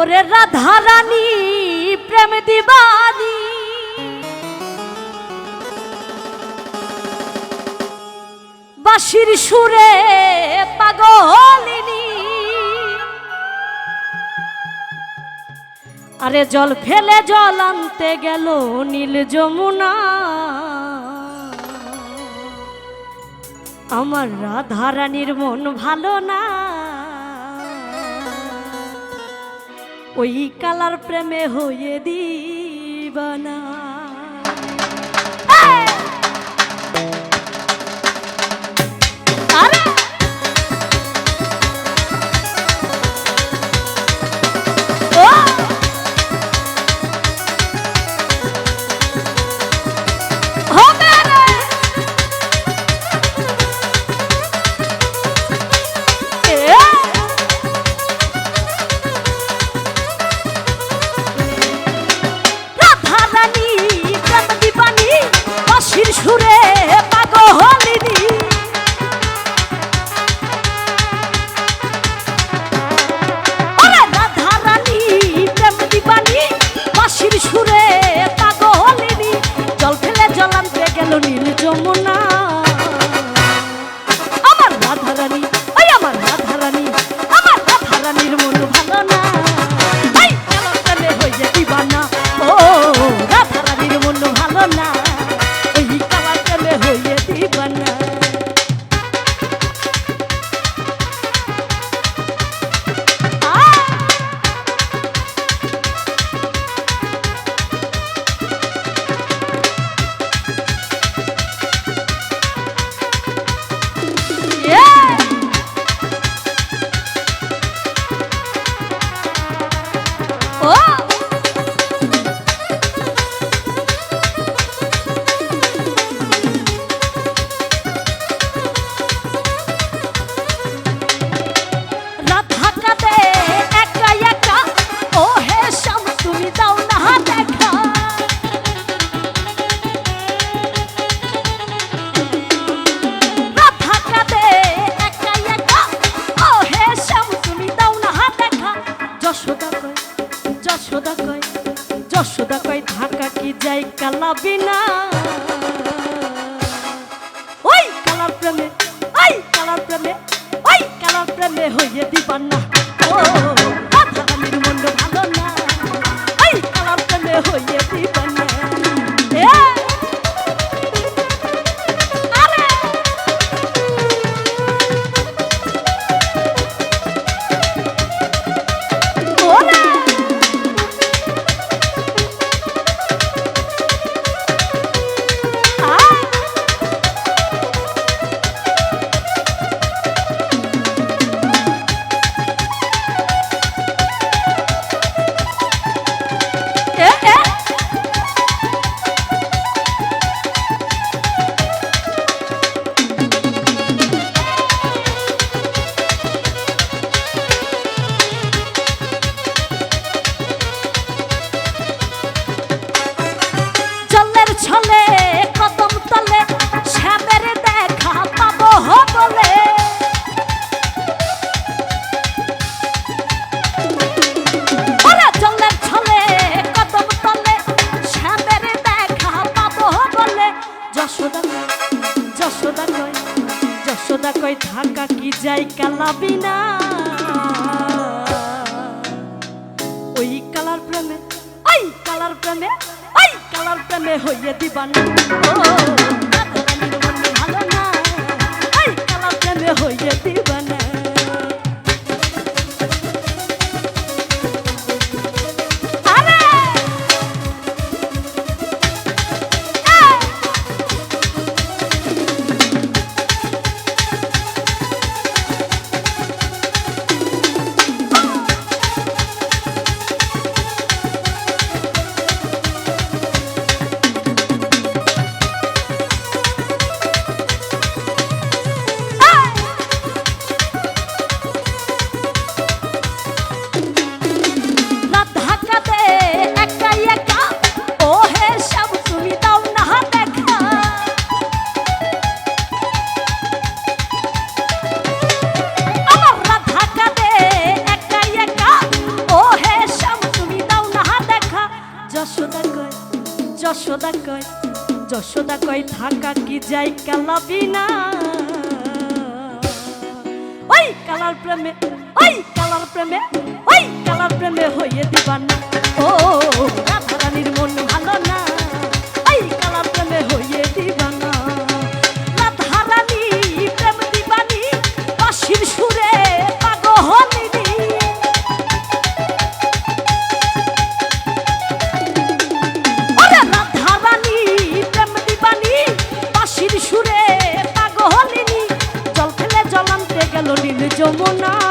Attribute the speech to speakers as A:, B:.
A: ওরে রাধা রানী প্রেম দিবানি। বাঁশির সুরে পাগলিনী। আরে জল ফেলে জল আনতে গেল নীল যমুনা। আমার রাধা রানীর মন ভালো না। ওই কালার প্রেমে হয়ে দিবানা। রাধারানী। ওই আমার কি যাই কালা বিনা। ওই কালার প্রেমে, ওই কালার প্রেমে, ওই কালার প্রেমে হইয়ে দিবান। না ও রাধারানীর মন ভালো না। ওই কালার প্রেমে হইয়ে দিবান। না ছলে কদম তলে, শ্যামের দেখা পাবো বলে যশোদা যশোদা কয় যশোদা কয় ঢাকা কি যাই কালাবিনা ওই কালার প্রেমে, ওই কালার প্রেমে কালার প্রেমে হইয়ে দিবান। ও ভালো না। ওই প্রেমে হইয়ে দিবান। জয় যশোদা কয় থাকা কি যাই কালাবি না ওই কালার প্রেমে, ওই কালার প্রেমে, ওই কালার প্রেমে হইয়ে দিবানা ও, রাধারানীর মন ভালো না